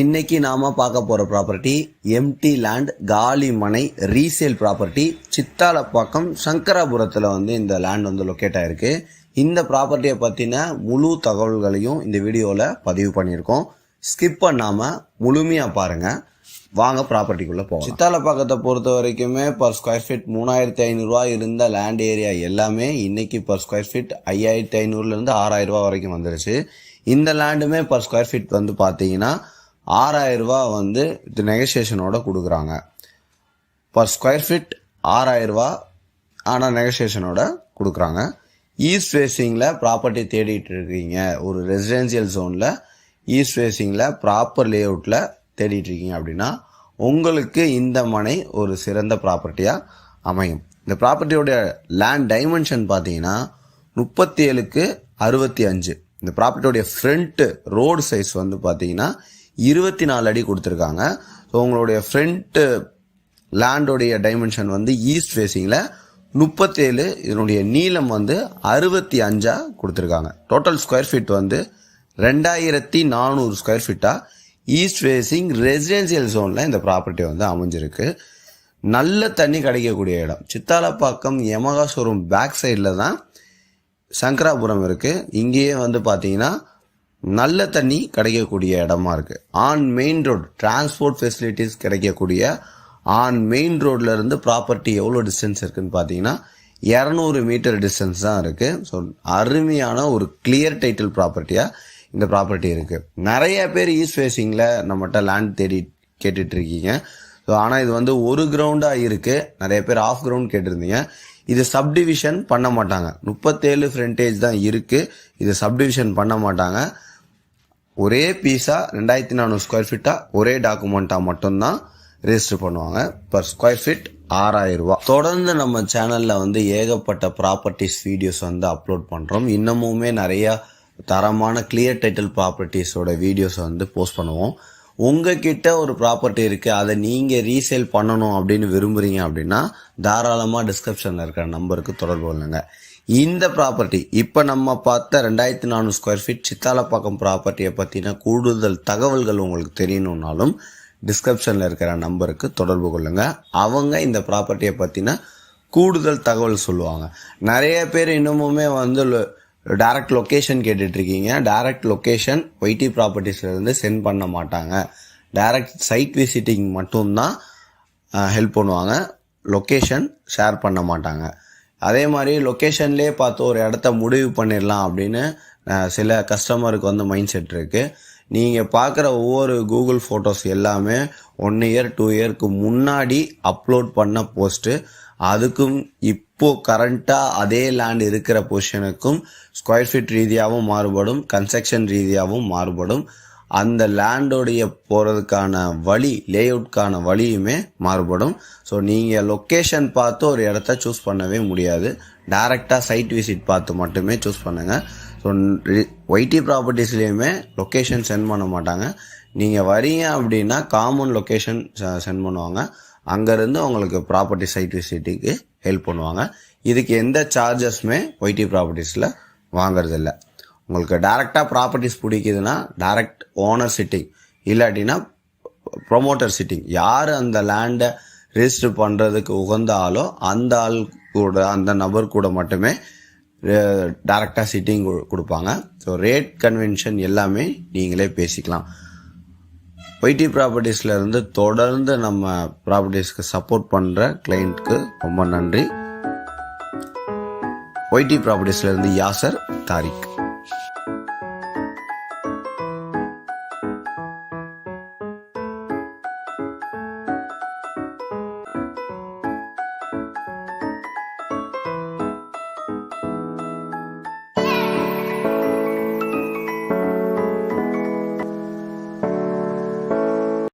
இன்னைக்கு நாம பார்க்க போற ப்ராப்பர்ட்டி எம்டி லேண்ட் காலி மனை ரீசேல் ப்ராப்பர்ட்டி சித்தாலப்பாக்கம் சங்கராபுரத்துல வந்து இந்த லேண்ட் வந்து லொக்கேட் ஆயிருக்கு. இந்த ப்ராப்பர்ட்டியை பத்தின முழு தகவல்களையும் இந்த வீடியோல பதிவு பண்ணியிருக்கோம். ஸ்கிப் பண்ணாம முழுமையா பாருங்க. வாங்க ப்ராப்பர்ட்டிக்குள்ள போவோம் சித்தாலப்பாக்கத்தை பொறுத்த வரைக்குமே பர் ஸ்கொயர் ஃபீட் மூணாயிரத்தி ஐநூறுரூவா இருந்த லேண்ட் ஏரியா எல்லாமே இன்னைக்கு பர் ஸ்கொயர் ஃபீட் ஐயாயிரத்தி ஐநூறுலேருந்து ஆறாயிரம் ரூபா வரைக்கும் வந்துருச்சு. இந்த லேண்டுமே பர் ஸ்கொயர் ஃபீட் வந்து பார்த்தீங்கன்னா ஆறாயிரரூவா வந்து இது நெகோசியேஷனோட கொடுக்குறாங்க. பர் ஸ்கொயர் ஃபீட் ஆறாயிரரூவா ஆனால் நெகோசியேஷனோட கொடுக்குறாங்க. ஈஸ்ட் ஃபேஸிங்கில் ப்ராப்பர்ட்டி தேடிட்டு இருக்கீங்க. ஒரு ரெசிடென்சியல் ஜோனில் ஈஸ்ட் ஃபேஸிங்கில் ப்ராப்பர் லே அவுட்டில் தேடிட்டு இருக்கீங்க அப்படின்னா உங்களுக்கு இந்த மனை ஒரு சிறந்த ப்ராப்பர்ட்டியாக அமையும். இந்த ப்ராப்பர்ட்டியோட லேண்ட் டைமென்ஷன் பார்த்தீங்கன்னா முப்பத்தி ஏழுக்கு அறுபத்தி அஞ்சு. இந்த ப்ராப்பர்ட்டியோடைய ஃப்ரண்ட்டு ரோடு சைஸ் வந்து பார்த்தீங்கன்னா இருபத்தி நாலு அடி கொடுத்துருக்காங்க. ஸோ உங்களுடைய ஃப்ரண்ட்டு லேண்டோடைய டைமென்ஷன் வந்து ஈஸ்ட் ஃபேஸிங்கில் முப்பத்தேழு இதனுடைய நீளம் வந்து அறுபத்தி அஞ்சாக கொடுத்துருக்காங்க. டோட்டல் ஸ்கொயர் ஃபீட் வந்து ரெண்டாயிரத்தி நானூறு ஸ்கொயர் ஃபீட்டாக ஈஸ்ட் ஃபேஸிங் ரெசிடென்சியல் ஜோனில் இந்த ப்ராப்பர்ட்டி வந்து அமைஞ்சிருக்கு. நல்ல தண்ணி கிடைக்கக்கூடிய இடம். சித்தாலப்பாக்கம் யமகாசுரம் பேக் சைடில் தான் சங்கராபுரம் இருக்குது இங்கேயே வந்து பார்த்தீங்கன்னா நல்ல தண்ணி கிடைக்கக்கூடிய இடமா இருக்கு. On main road transport facilities கிடைக்கக்கூடிய ஆன் மெயின் ரோட்ல இருந்து ப்ராப்பர்ட்டி எவ்வளோ டிஸ்டன்ஸ் இருக்குன்னு பார்த்தீங்கன்னா இரநூறு மீட்டர் டிஸ்டன்ஸ் தான் இருக்கு. ஸோ அருமையான ஒரு கிளியர் டைட்டில் ப்ராப்பர்ட்டியா இந்த ப்ராப்பர்ட்டி இருக்கு. நிறைய பேர் ஈஸ்ட் ஃபேஸிங்கில் நம்மகிட்ட லேண்ட் தேடி கேட்டுட்டு இருக்கீங்க ஸோ ஆனால் இது வந்து ஒரு கிரவுண்டாக இருக்கு. நிறைய பேர் ஆஃப் கிரவுண்ட் கேட்டிருந்தீங்க. இது சப்டிவிஷன் பண்ண மாட்டாங்க. முப்பத்தேழு ஃப்ரண்டேஜ் தான் இருக்குது இது சப்டிவிஷன் பண்ண மாட்டாங்க. ஒரே பீஸா ரெண்டாயிரத்தி நானூறு ஸ்கொயர் ஃபீட்டா ஒரே டாக்குமெண்ட்டாக மட்டும்தான் ரெஜிஸ்டர் பண்ணுவாங்க. பர் ஸ்கொயர் ஃபீட் ஆறாயிரம் ரூபாய். தொடர்ந்து நம்ம சேனல்ல வந்து ஏகப்பட்ட ப்ராப்பர்ட்டிஸ் வீடியோஸ் வந்து அப்லோட் பண்றோம். இன்னமுமே நிறைய தரமான கிளியர் டைட்டில் ப்ராப்பர்ட்டிஸோட வீடியோஸ் வந்து போஸ்ட் பண்ணுவோம். உங்ககிட்ட ஒரு ப்ராப்பர்ட்டி இருக்குது அதை நீங்கள் ரீசேல் பண்ணணும் அப்படின்னு விரும்புகிறீங்க அப்படின்னா தாராளமாக டிஸ்கிரிப்ஷனில் இருக்கிற நம்பருக்கு தொடர்பு கொள்ளுங்க. இந்த ப்ராப்பர்ட்டி இப்போ நம்ம பார்த்த ரெண்டாயிரத்தி நானூறு ஸ்கொயர் ஃபீட் சித்தாலப்பாக்கம் ப்ராப்பர்ட்டியை பற்றின கூடுதல் தகவல்கள் உங்களுக்கு தெரியணுன்னாலும் டிஸ்கிரிப்ஷனில் இருக்கிற நம்பருக்கு தொடர்பு கொள்ளுங்க. அவங்க இந்த ப்ராப்பர்ட்டியை பற்றின கூடுதல் தகவல் சொல்லுவாங்க. நிறைய பேர் இன்னமுமே வந்து டேரக்ட் லொக்கேஷன் கேட்டுட்ருக்கீங்க. இருக்கீங்க லொக்கேஷன் ஒய்டி ப்ராப்பர்ட்டிஸ்லேருந்து சென்ட் பண்ண மாட்டாங்க. டேரக்ட் சைட் விசிட்டிங் மட்டும்தான் ஹெல்ப் பண்ணுவாங்க. லொக்கேஷன் ஷேர் பண்ண மாட்டாங்க. அதே மாதிரி லொக்கேஷன்லேயே பார்த்து ஒரு இடத்த முடிவு பண்ணிடலாம் அப்படின்னு சில கஸ்டமருக்கு வந்து மைண்ட் செட் இருக்குது நீங்கள் பார்க்குற ஒவ்வொரு கூகுள் ஃபோட்டோஸ் எல்லாமே ஒன் இயர் டூ இயர்க்கு முன்னாடி அப்லோட் பண்ண போஸ்ட்டு அதுக்கும் இப்போ கரண்ட்டாக அதே லேண்ட் இருக்கிற பொசிஷனுக்கும் ஸ்கொயர் ஃபீட் ரீதியாகவும் மாறுபடும் கன்ஸ்ட்ரக்ஷன் ரீதியாகவும் மாறுபடும். அந்த லேண்டோடைய போகிறதுக்கான வழி லேஅவுட்கான வழியுமே மாறுபடும். ஸோ நீங்கள் லொக்கேஷன் பார்த்து ஒரு இடத்த சூஸ் பண்ணவே முடியாது. டைரெக்டாக சைட் விசிட் பார்த்து மட்டுமே சூஸ் பண்ணுங்கள் ஸோ ஒய்டி ப்ராப்பர்ட்டிஸ்லேயுமே லொக்கேஷன் சென்ட் பண்ண மாட்டாங்க. நீங்கள் வரீங்க அப்படின்னா காமன் லொக்கேஷன் சென்ட் பண்ணுவாங்க. அங்கேருந்து உங்களுக்கு ப்ராப்பர்ட்டி சைட் விசிட்டுக்கு ஹெல்ப் பண்ணுவாங்க. இதுக்கு எந்த சார்ஜஸ்மே ஒய்டி ப்ராப்பர்ட்டிஸில் வாங்குறதில்ல. உங்களுக்கு டேரெக்டாக ப்ராப்பர்ட்டிஸ் பிடிக்குதுன்னா டேரக்ட் ஓனர் சிட்டிங் இல்லாட்டினா ப்ரொமோட்டர் சிட்டிங் யார் அந்த லேண்டை ரெஜிஸ்டர் பண்ணுறதுக்கு உகந்த ஆளோ அந்த ஆள் கூட அந்த நபர் கூட மட்டுமே டேரெக்டாக சிட்டிங் கொடுப்பாங்க. ஸோ ரேட் கன்வென்ஷன் எல்லாமே நீங்களே பேசிக்கலாம். ஒய்டி ப்ராப்பர்ட்டிஸ்லேருந்து தொடர்ந்து நம்ம ப்ராப்பர்ட்டிஸ்க்கு சப்போர்ட் பண்ணுற கிளைண்ட்க்கு ரொம்ப நன்றி. ஒய்டி ப்ராப்பர்ட்டிஸ்லேருந்து யாசர் தாரிக்.